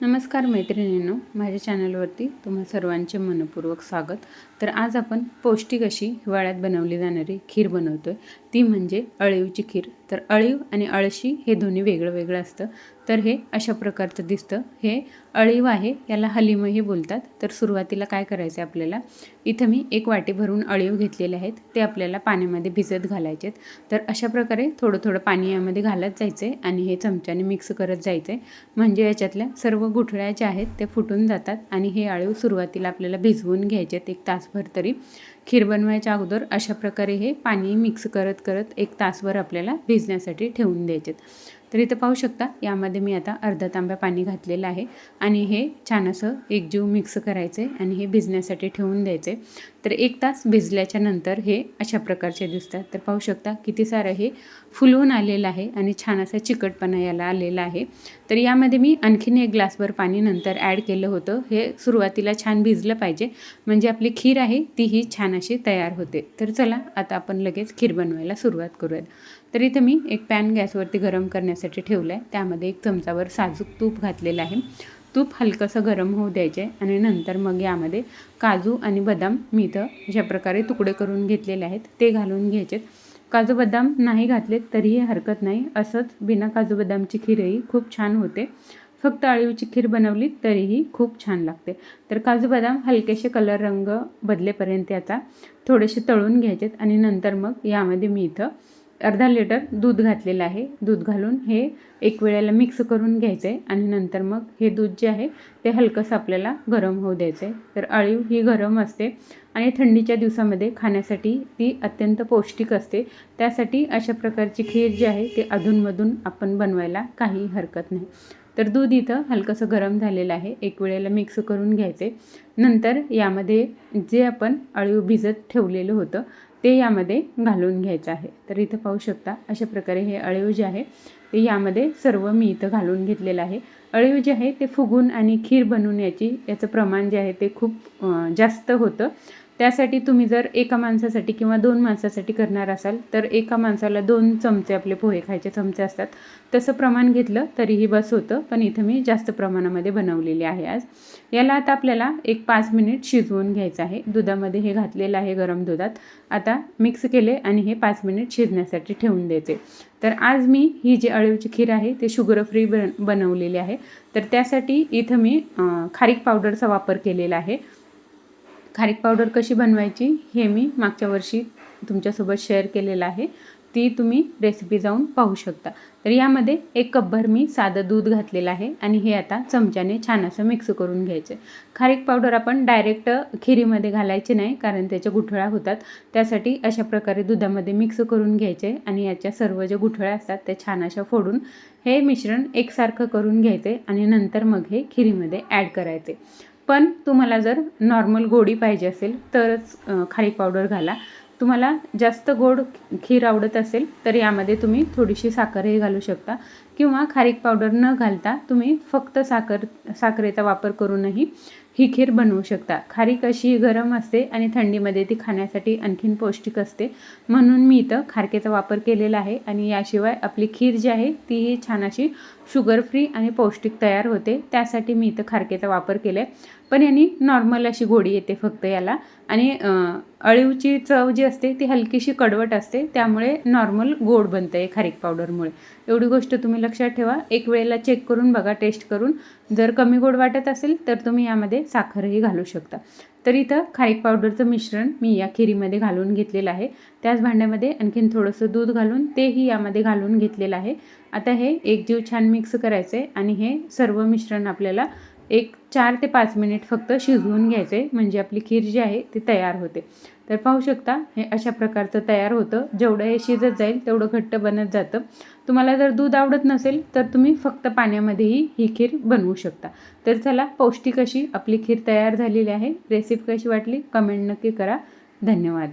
नमस्कार मैत्रिणींनो माझ्या चॅनलवरती तुम्हा सर्वांचे मनपूर्वक स्वागत. तर आज आपण पौष्टिक अशी हिवाळ्यात बनवली जाणारी खीर बनवतो आहे ती म्हणजे अळीवची खीर. तर अळीव आणि अळशी हे दोन्ही वेगळं वेगळं असतं. तर हे अशा प्रकारचं दिसतं. हे अळीव आहे याला हलीमही बोलतात. तर सुरुवातीला काय करायचं आहे आपल्याला? इथं मी एक वाटी भरून अळीव घेतलेले आहेत. ते आपल्याला पाण्यामध्ये भिजत घालायचे तर अशा प्रकारे थोडं थोडं पाणी यामध्ये घालत जायचं आहे आणि हे चमच्याने मिक्स करत जायचं आहे म्हणजे याच्यातल्या सर्व गुठळ्या ज्या आहेत ते फुटून जातात आणि हे अळीव सुरुवातीला आपल्याला भिजवून घ्यायचे आहेत एक तासभर तरी. खीर बनवायच्या अगोदर अशा प्रकारे हे पाणी मिक्स करत करत एक तासभर आपल्याला भिजण्यासाठी ठेवून द्यायचे तर इथं पाहू शकता यामध्ये मी आता अर्धा तांब्या पाणी घातलेलं आहे आणि हे छान असं एकजीव मिक्स करायचं आहे आणि हे भिजण्यासाठी ठेवून द्यायचे तर एक तास भिजल्याच्या नंतर हे अशा प्रकारचे दिसतात. तर पाहू शकता किती सारं हे फुलवून आलेलं आहे आणि छान असा चिकटपणा याला आलेला आहे. तर यामध्ये मी आणखीन एक ग्लासभर पाणी नंतर ॲड केलं होतं. हे सुरुवातीला छान भिजलं पाहिजे. म्हणजे आपली खीर आहे तीही छान अशी तयार होते. तर चला आता आपण लगेच खीर बनवायला सुरुवात करूयात. तर इथं मी एक पॅन गॅसवरती गरम करण्यासाठी ठेवलं आहे त्यामध्ये एक चमचावर साजूक तूप घातलेलं आहे. तूप हलकंसं गरम होऊ द्यायचे आणि नंतर मग यामध्ये काजू आणि बदाम मी इथं अशा प्रकारे तुकडे करून घेतलेले आहेत. ते घालून घ्यायचे काजू बदाम नाही घातले तरीही हरकत नाही. असंच बिना काजू बदामची खीरही खूप छान होते. फक्त अळीवची खीर बनवली तरीही खूप छान लागते. तर काजू बदाम हलकेसे कलर रंग बदलेपर्यंत याचा थोडेसे तळून घ्यायचेत आणि नंतर मग यामध्ये मी इथं अर्धा लिटर दूध घातलेलं आहे. दूध घालून हे एक वेळेला मिक्स करून घ्यायचं आहे आणि नंतर मग हे दूध जे आहे ते हलकंसं आपल्याला गरम होऊ द्यायचं. आहे तर अळीव ही गरम असते आणि थंडीच्या दिवसामध्ये खाण्यासाठी ती अत्यंत पौष्टिक असते. त्यासाठी अशा प्रकारची खीर जी आहे ती अधूनमधून आपण बनवायला काही हरकत नाही. तर दूध इथं हलकंसं गरम झालेलं आहे. एक वेळेला मिक्स करून घ्यायचे. नंतर यामध्ये जे आपण अळीव भिजत ठेवलेलं होतं ते यामध्ये घालून घ्यायचं आहे. तर इथं पाहू शकता अशा प्रकारे हे अळीव जे आहे ते यामध्ये सर्व मी इथं घालून घेतलेलं आहे. अळीव जे आहे ते फुगून आणि खीर बनवून याची याचं प्रमाण जे आहे ते खूप जास्त होतं. त्यासाठी तुम्ही जर एका माणसासाठी किंवा दोन माणसासाठी करणार असाल तर एका माणसाला दोन चमचे आपले पोहे खायचे चमचे असतात. तसं प्रमाण घेतलं तरीही बस होतं पण इथं मी जास्त प्रमाणामध्ये बनवलेली आहे आज. याला आता आपल्याला एक पाच मिनिट शिजवून घ्यायचं आहे. दुधामध्ये हे घातलेलं आहे गरम दुधात. आता मिक्स केले आणि हे पाच मिनिट शिजण्यासाठी ठेवून द्यायचे. तर आज मी ही जी अळीवची खीर आहे ते शुगर फ्री बन बनवलेली आहे. तर त्यासाठी इथं मी खारीक पावडरचा वापर केलेला आहे. खारीक पावडर कशी बनवायची हे मी मागच्या वर्षी तुमच्यासोबत शेअर केलेलं आहे. ती तुम्ही रेसिपी जाऊन पाहू शकता. तर यामध्ये एक कपभर मी साधं दूध घातलेलं आहे आणि हे आता चमच्याने छान असं मिक्स करून घ्यायचं खारीक पावडर आपण डायरेक्ट खिरीमध्ये घालायचे नाही कारण त्याच्या गुठळ्या होतात. त्यासाठी अशा प्रकारे दुधामध्ये मिक्स करून घ्यायचे आणि याच्या सर्व ज्या गुठळ्या असतात त्या छान अशा फोडून हे मिश्रण एकसारखं करून घ्यायचे आणि नंतर मग हे खिरीमध्ये ॲड करायचे. पण तुम्हाला जर नॉर्मल गोडी पाहिजे असेल तरच खारीक पावडर घाला. तुम्हाला जास्त गोड खीर आवडत असेल तर यामध्ये तुम्ही थोडीशी साखरही घालू शकता. किंवा खारीक पावडर न घालता तुम्ही फक्त साखर साखरेचा वापर करूनही ही खीर बनवू शकता. खारीक अशी गरम असते आणि थंडीमध्ये ती खाण्यासाठी आणखीन पौष्टिक असते. म्हणून मी इथं खारकेचा वापर केलेला आहे आणि याशिवाय आपली खीर जी आहे तीही छान अशी शुगर फ्री आणि पौष्टिक तयार होते. त्यासाठी मी इथं खारकेचा वापर केला आहे पण यांनी नॉर्मल अशी गोडी येते फक्त याला. आणि अळीवची चव जी असते ती हलकीशी कडवट असते. त्यामुळे नॉर्मल गोड बनतं आहे खारीक पावडरमुळे. एवढी गोष्ट तुम्ही लक्षात ठेवा. एक वेळेला चेक करून बघा टेस्ट करून. जर कमी गोड वाटत असेल तर तुम्ही यामध्ये साखरही घालू शकता. तर इथं खारीक पावडरचं मिश्रण मी या खिरीमध्ये घालून घेतलेलं आहे. त्याच भांड्यामध्ये आणखीन थोडंसं दूध घालून तेही यामध्ये घालून घेतलेलं आहे. आता हे एक जीव छान मिक्स करायचं आहे आणि हे सर्व मिश्रण आपल्याला एक चार ते पाच मिनिट फक्त शिजवून घ्यायचे म्हणजे आपली खीर जी आहे ती तयार होते. तर पाहू शकता हे अशा प्रकारचं तयार होतं. जेवढं हे शिजत जाईल तेवढं घट्ट बनत जातं. तुम्हाला जर दूध आवडत नसेल तर तुम्ही फक्त पाण्यामध्येही ही खीर बनवू शकता. तर चला पौष्टिक अशी आपली खीर तयार झालेली आहे. रेसिपी कशी वाटली कमेंट नक्की करा. धन्यवाद.